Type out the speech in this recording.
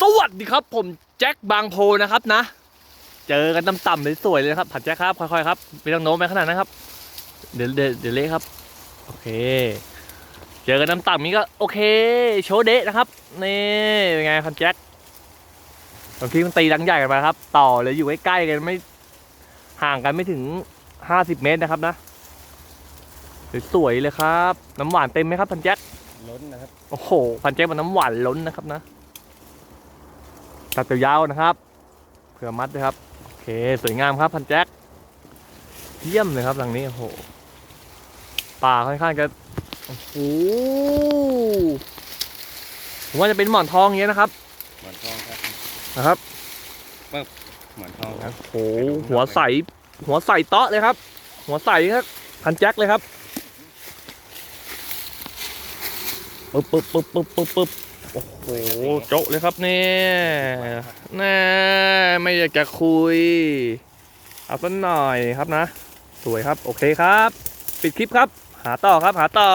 สวัสดีครับ ผมแจ็คบางโพนะครับนะ เจอกันต่ำๆเลยสวยเลยนะครับผัดแจ็คครับค่อยๆครับไม่ต้องโน้มไปขนาดนั้นครับ เดี๋ยวเดี๋ยวเดี๋ยวเละครับ โอเค เจอกันต่ำๆนี้ก็โอเค โชว์เดะนะครับนี่เป็นไงครับแจ็คบางทีมันตีดังใหญ่กันไปครับ ต่อเลยอยู่ใกล้ๆกันไม่ห่างกันไม่ถึงห้าสิบเมตรนะครับนะสวยๆเลยครับ น้ำหวานเต็มไหมครับพันแจ็คล้นนะครับโอ้โหพันแจ็คมันน้ำหวานล้นนะครับนะ ตัดตัวยาวนะครับเผื่อมัดด้วยครับโอเคสวยงามครับพันแจ็คเยี่ยมเลยครับหลังนี้โอ้โหป่าค่อนข้างจะโอ้โหผมว่าจะเป็นหมอนทองอย่างเงี้ยนะครับหมอนทองครับนะครับหมอนทองครับโอ้โหหัวใสหัวใสเตาะเลยครับ หัวใสครับพันแจ็คเลยครับปึ๊บปึ๊บปึ๊บปึ๊บปึ๊บปึ๊บ โอ้โหโจ๊ะเลยครับเนี่ยแน่ไม่อยากจะคุย เอาสักหน่อยครับนะ สวยครับ โอเคครับ ปิดคลิปครับ หาต่อครับ หาต่อ